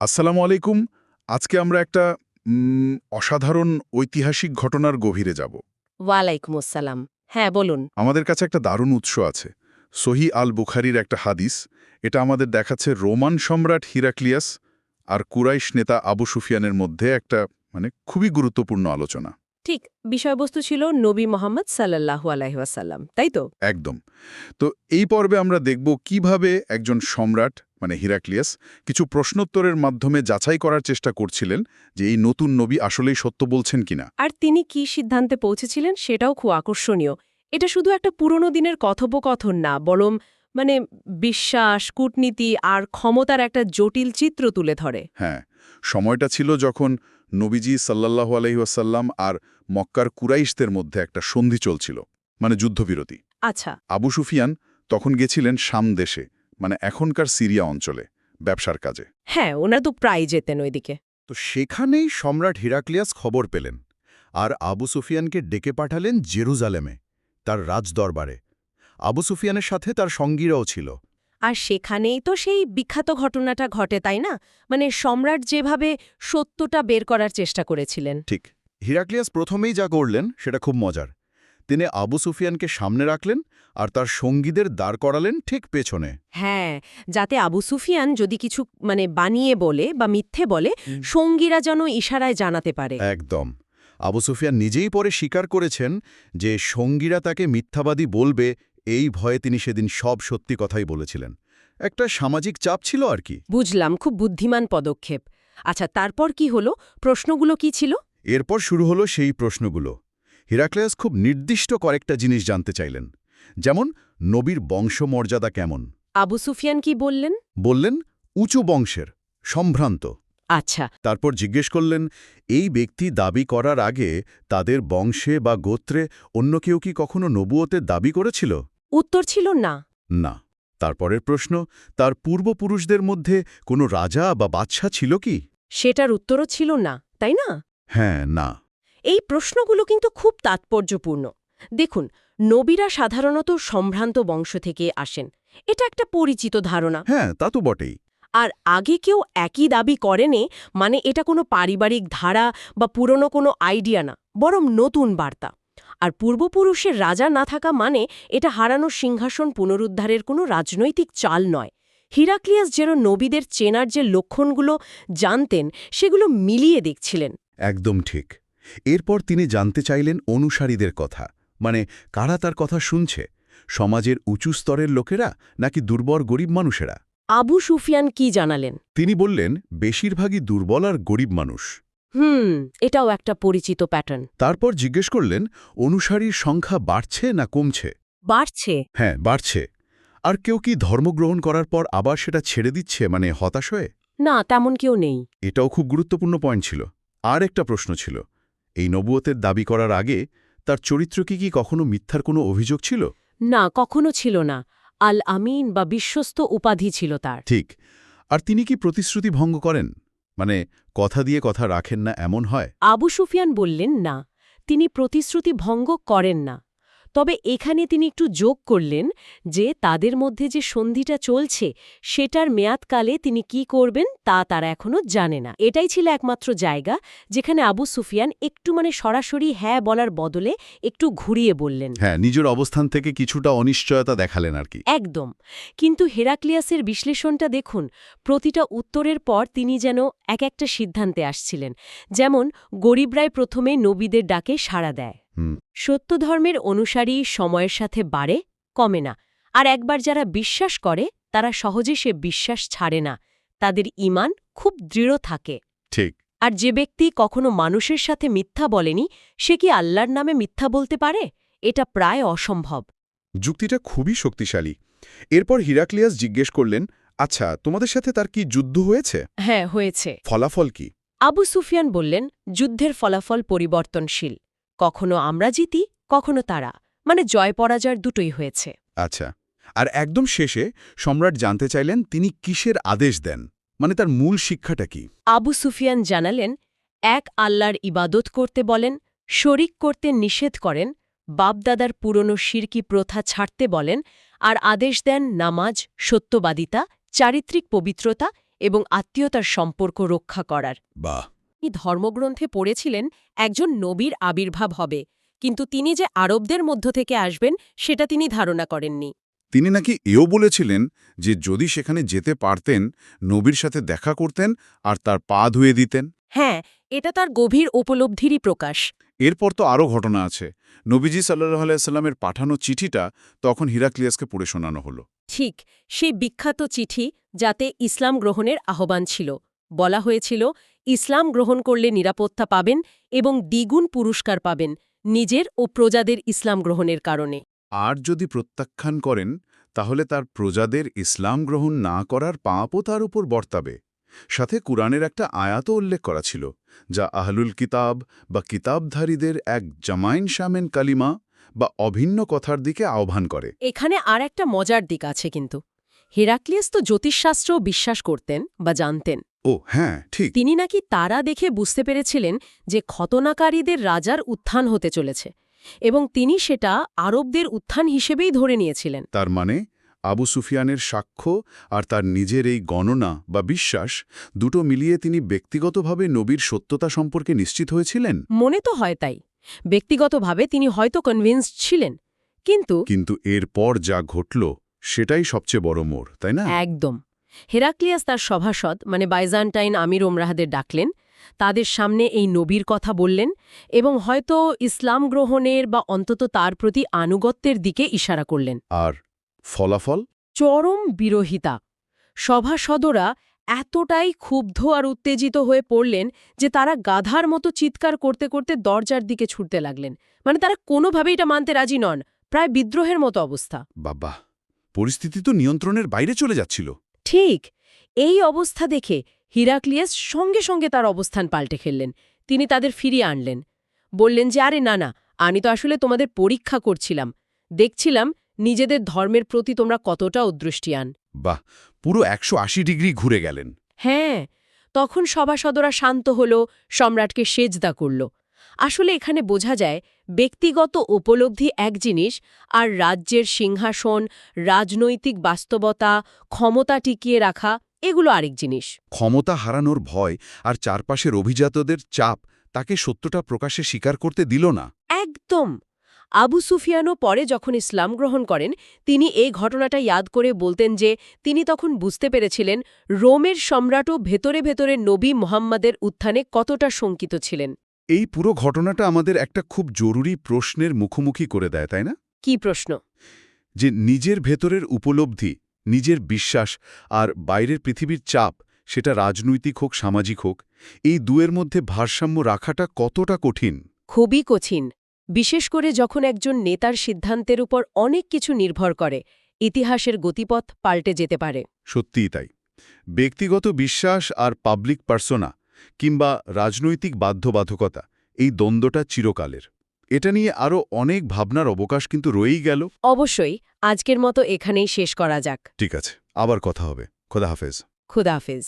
আসসালামু আলাইকুম। আজকে আমরা একটা অসাধারণ ঐতিহাসিক ঘটনার গভীরে যাব। ওয়ালাইকুম আসসালাম। হ্যাঁ বলুন। আমাদের কাছে একটা দারুণ উৎস আছে। সহি আল বুখারির একটা হাদিস। এটা আমাদের দেখাচ্ছে রোমান সম্রাট হিরাক্লিয়াস আর কুরাইশ নেতা আবু সুফিয়ানের মধ্যে একটা মানে খুবই গুরুত্বপূর্ণ আলোচনা। ঠিক বিষয়বস্তু ছিল নবী মোহাম্মদ সাল্লাহু আলাইহাসাল্লাম তাই তো? একদম। তো এই পর্বে আমরা দেখব কীভাবে একজন সম্রাট মানে হিরাক্লিয়াস কিছু প্রশ্নোত্তরের মাধ্যমে যাচাই করার চেষ্টা করছিলেন যে এই নতুন নবী আসলেই সত্য বলছেন কিনা। আর তিনি কি সিদ্ধান্তে পৌঁছেছিলেন সেটাও খুব আকর্ষণীয়। এটা শুধু একটা পুরনো দিনের কথোপকথন না বরং মানে বিশ্বাস কূটনীতি আর ক্ষমতার একটা জটিল চিত্র তুলে ধরে। হ্যাঁ সময়টা ছিল যখন নবীজি সাল্লাল্লাহু আলহিহাসাল্লাম আর মক্কার কুরাইশদের মধ্যে একটা সন্ধি চলছিল মানে যুদ্ধবিরতি। আচ্ছা। আবু সুফিয়ান তখন গেছিলেন শাম দেশে মানে এখনকার সিরিয়া অঞ্চলে ব্যবসার কাজে। হ্যাঁ ওনারা তো প্রায় যেতেন ওইদিকে। তো সেখানেই সম্রাট হিরাক্লিয়াস খবর পেলেন আর আবু সুফিয়ানকে ডেকে পাঠালেন জেরুজালেমে তার রাজদরবারে। আবু সুফিয়ানের সাথে তার সঙ্গীরাও ছিল। আর সেখানেই তো সেই বিখ্যাত ঘটনাটা ঘটে তাই না? মানে সম্রাট যেভাবে সত্যটা বের করার চেষ্টা করেছিলেন। ঠিক। হিরাক্লিয়াস প্রথমেই যা করলেন সেটা খুব মজার। তিনি আবু সুফিয়ানকে সামনে রাখলেন আর তার সঙ্গীদের দাঁড় করালেন ঠিক পেছনে। হ্যাঁ যাতে আবু সুফিয়ান যদি কিছু মানে বানিয়ে বলে বা মিথ্যে বলে সঙ্গীরা যেন ইশারায় জানাতে পারে। একদম। আবু সুফিয়ান নিজেই পরে স্বীকার করেছেন যে সঙ্গীরা তাকে মিথ্যাবাদী বলবে এই ভয়ে তিনি সেদিন সব সত্যি কথাই বলেছিলেন। একটা সামাজিক চাপ ছিল আর কি। বুঝলাম খুব বুদ্ধিমান পদক্ষেপ। আচ্ছা তারপর কি হলো? প্রশ্নগুলো কি ছিল? এরপর শুরু হলো সেই প্রশ্নগুলো। হিরাক্লিয়াস খুব নির্দিষ্ট কয়েকটা জিনিস জানতে চাইলেন। যেমন নবীর বংশমর্যাদা কেমন? আবু সুফিয়ান কি বললেন? বললেন উঁচু বংশের সম্ভ্রান্ত। আচ্ছা। তারপর জিজ্ঞেস করলেন এই ব্যক্তি দাবি করার আগে তাদের বংশে বা গোত্রে অন্য কেউ কি কখনো নবুয়তের দাবি করেছিল? উত্তর ছিল না। না তারপরের প্রশ্ন তার পূর্বপুরুষদের মধ্যে কোনো রাজা বা বাদশাহ ছিল কি? সেটার উত্তরও ছিল না তাই না? হ্যাঁ না। এই প্রশ্নগুলো কিন্তু খুব তাৎপর্যপূর্ণ। দেখুন নবীরা সাধারণত সম্ভ্রান্ত বংশ থেকে আসেন। এটা একটা পরিচিত ধারণা। হ্যাঁ তা তো বটেই। আর আগে কেউ একই দাবি করেনে মানে এটা কোনো পারিবারিক ধারা বা পুরনো কোনো আইডিয়া না বরং নতুন বার্তা। আর পূর্বপুরুষের রাজা না থাকা মানে এটা হারানো সিংহাসন পুনরুদ্ধারের কোনো রাজনৈতিক চাল নয়। হিরাক্লিয়াস যেন নবীদের চেনার যে লক্ষণগুলো জানতেন সেগুলো মিলিয়ে দেখছিলেন। একদম ঠিক। এরপর তিনি জানতে চাইলেন অনুসারীদের কথা। মানে কারা তার কথা শুনছে? সমাজের উঁচু স্তরের লোকেরা নাকি দুর্বল গরিব মানুষেরা? আবু সুফিয়ান কি জানালেন? তিনি বললেন বেশিরভাগই দুর্বল আর গরিব মানুষ। হুম এটাও একটা পরিচিত প্যাটার্ন। তারপর জিজ্ঞেস করলেন অনুসারীর সংখ্যা বাড়ছে না কমছে? বাড়ছে? হ্যাঁ বাড়ছে। আর কেউ কি ধর্মগ্রহণ করার পর আবার সেটা ছেড়ে দিচ্ছে মানে হতাশ হয়ে? না তেমন কেউ নেই। এটাও খুব গুরুত্বপূর্ণ পয়েন্ট ছিল। আর একটা প্রশ্ন ছিল এই নবুয়তের দাবি করার আগে তার চরিত্র কি কি কখনো মিথ্যার কোনো অভিযোগ ছিল? না কখনো ছিল না। আল আমিন বা বিশ্বস্ত উপাধি ছিল তার। ঠিক। আর তিনি কি প্রতিশ্রুতি ভঙ্গ করেন? মানে কথা দিয়ে কথা রাখেন না এমন হয়? আবু সুফিয়ান বললেন, না, তিনি প্রতিশ্রুতি ভঙ্গ করেন না। তবে এখানে তিনি একটু যোগ করলেন যে তাদের মধ্যে যে সন্ধিটা চলছে সেটার মেয়াদকালে তিনি কি করবেন তা তারা এখনও জানে না। এটাই ছিল একমাত্র জায়গা যেখানে আবু সুফিয়ান একটু মানে সরাসরি হ্যাঁ বলার বদলে একটু ঘুরিয়ে বললেন। হ্যাঁ নিজের অবস্থান থেকে কিছুটা অনিশ্চয়তা দেখালেন আর কি। একদম। কিন্তু হেরাক্লিয়াসের বিশ্লেষণটা দেখুন প্রতিটা উত্তরের পর তিনি যেন এক একটা সিদ্ধান্তে আসছিলেন। যেমন গরিবরাই প্রথমে নবীদের ডাকে সাড়া দেয়। সত্য ধর্মের অনুসারী সময়ের সাথে বাড়ে কমে না। আর একবার যারা বিশ্বাস করে তারা সহজে সে বিশ্বাস ছাড়ে না। তাদের ইমান খুব দৃঢ় থাকে। ঠিক। আর যে ব্যক্তি কখনো মানুষের সাথে মিথ্যা বলেনি সে কি আল্লাহর নামে মিথ্যা বলতে পারে? এটা প্রায় অসম্ভব। যুক্তিটা খুবই শক্তিশালী। এরপর হিরাক্লিয়াস জিজ্ঞেস করলেন আচ্ছা তোমাদের সাথে তার কি যুদ্ধ হয়েছে? হ্যাঁ হয়েছে। ফলাফল কি? আবু সুফিয়ান বললেন যুদ্ধের ফলাফল পরিবর্তনশীল। কখনো আমরা জিতি কখনো তারা। মানে জয় পরাজয় দুটোই হয়েছে। আচ্ছা আর একদম শেষে সম্রাট জানতে চাইলেন তিনি কিসের আদেশ দেন? মানে তার মূল শিক্ষাটা কি? আবু সুফিয়ান জানালেন এক আল্লাহর ইবাদত করতে বলেন শরিক করতে নিষেধ করেন বাপদাদার পুরনো শিরকি প্রথা ছাড়তে বলেন আর আদেশ দেন নামাজ সত্যবাদিতা চারিত্রিক পবিত্রতা এবং আত্মীয়তার সম্পর্ক রক্ষা করার। বাহ! ধর্মগ্রন্থে পড়েছিলেন একজন নবীর আবির্ভাব হবে। কিন্তু তিনি যে আরবদের মধ্য থেকে আসবেন সেটা তিনি ধারণা করেননি। তিনি নাকি এও বলেছিলেন যে যদি সেখানে যেতে পারতেন নবীর সাথে দেখা করতেন আর তার পা ধুয়ে দিতেন। হ্যাঁ এটা তার গভীর উপলব্ধিরই প্রকাশ। এরপর তো আরও ঘটনা আছে। নবীজি সাল্লাহ আলাইস্লামের পাঠানো চিঠিটা তখন হিরাক্লিয়াসকে পড়ে শোনানো হলো। ঠিক সেই বিখ্যাত চিঠি যাতে ইসলাম গ্রহণের আহ্বান ছিল। বলা হয়েছিল ইসলাম গ্রহণ করলে নিরাপত্তা পাবেন এবং দ্বিগুণ পুরস্কার পাবেন নিজের ও প্রজাদের ইসলাম গ্রহণের কারণে। আর যদি প্রত্যাখ্যান করেন তাহলে তার প্রজাদের ইসলাম গ্রহণ না করার পাপও তার উপর বর্তাবে। সাথে কুরআনের একটা আয়াতও উল্লেখ করা ছিল যা আহলুল কিতাব বা কিতাবধারীদের এক জামাইন শামেন কালিমা বা অভিন্ন কথার দিকে আহ্বান করে। এখানে আর একটা মজার দিক আছে কিন্তু। হেরাক্লিয়াস তো জ্যোতিষশাস্ত্রও বিশ্বাস করতেন বা জানতেন। ও হ্যাঁ ঠিক। তিনি নাকি তারা দেখে বুঝতে পেরেছিলেন যে খতনাকারীদের রাজার উত্থান হতে চলেছে এবং তিনি সেটা আরবদের উত্থান হিসেবেই ধরে নিয়েছিলেন। তার মানে আবু সুফিয়ানের সাক্ষ্য আর তার নিজের এই গণনা বা বিশ্বাস দুটো মিলিয়ে তিনি ব্যক্তিগতভাবে নবীর সত্যতা সম্পর্কে নিশ্চিত হয়েছিলেন? মনে তো হয় তাই। ব্যক্তিগতভাবে তিনি হয়তো কনভিন্সড ছিলেন কিন্তু কিন্তু এরপর যা ঘটল সেটাই সবচেয়ে বড় মোড় তাই না? একদম। হেরাক্লিয়াস তার সভাসদ মানে বাইজান্টাইন আমির ওমরাহাদের ডাকলেন। তাদের সামনে এই নবীর কথা বললেন এবং হয়তো ইসলাম গ্রহণের বা অন্তত তার প্রতি আনুগত্যের দিকে ইশারা করলেন। আর ফলাফল? চরম বিরোহিতা সভাসদরা এতটাই ক্ষুব্ধ আর উত্তেজিত হয়ে পড়লেন যে তারা গাধার মতো চিৎকার করতে করতে দরজার দিকে ছুটতে লাগলেন। মানে তারা কোনোভাবেই এটা মানতে রাজি নন। প্রায় বিদ্রোহের মতো অবস্থা। বাবা পরিস্থিতি তো নিয়ন্ত্রণের বাইরে চলে যাচ্ছিল। ঠিক এই অবস্থা দেখে হিরাক্লিয়াস সঙ্গে সঙ্গে তার অবস্থান পাল্টে ফেললেন। তিনি তাদের ফিরিয়ে আনলেন। বললেন যে আরে না না আমি তো আসলে তোমাদের পরীক্ষা করছিলাম। দেখছিলাম নিজেদের ধর্মের প্রতি তোমরা কতটা উদ্দৃষ্টিয়ান বাহ পুরো একশো আশি ডিগ্রি ঘুরে গেলেন। হ্যাঁ তখন সভাসদরা শান্ত হল সম্রাটকে সেজদা করল। আসলে এখানে বোঝা যায় ব্যক্তিগত উপলব্ধি এক জিনিস আর রাজ্যের সিংহাসন রাজনৈতিক বাস্তবতা ক্ষমতা টিকিয়ে রাখা এগুলো আরেক জিনিস। ক্ষমতা হারানোর ভয় আর চারপাশের অভিজাতদের চাপ তাকে সত্যটা প্রকাশে স্বীকার করতে দিল না। একদম! আবু সুফিয়ানও পরে যখন ইসলাম গ্রহণ করেন তিনি এই ঘটনাটা ইয়াদ করে বলতেন যে তিনি তখন বুঝতে পেরেছিলেন রোমের সম্রাটও ভেতরে ভেতরে নবী মোহাম্মদের উত্থানে কতটা শঙ্কিত ছিলেন। এই পুরো ঘটনাটা আমাদের একটা খুব জরুরি প্রশ্নের মুখোমুখি করে দেয় তাই না? কি প্রশ্ন? যে নিজের ভেতরের উপলব্ধি নিজের বিশ্বাস আর বাইরের পৃথিবীর চাপ সেটা রাজনৈতিক হোক সামাজিক হোক এই দুয়ের মধ্যে ভারসাম্য রাখাটা কতটা কঠিন? খুবই কঠিন। বিশেষ করে যখন একজন নেতার সিদ্ধান্তের উপর অনেক কিছু নির্ভর করে ইতিহাসের গতিপথ পাল্টে যেতে পারে। সত্যিই তাই। ব্যক্তিগত বিশ্বাস আর পাবলিক পার্সোনা কিংবা রাজনৈতিক বাধ্যবাধকতা এই দ্বন্দ্বটা চিরকালের। এটা নিয়ে আরও অনেক ভাবনার অবকাশ কিন্তু রয়েই গেল। অবশ্যই আজকের মতো এখানেই শেষ করা যাক। ঠিক আছে আবার কথা হবে। খোদা হাফেজ। খুদাহাফেজ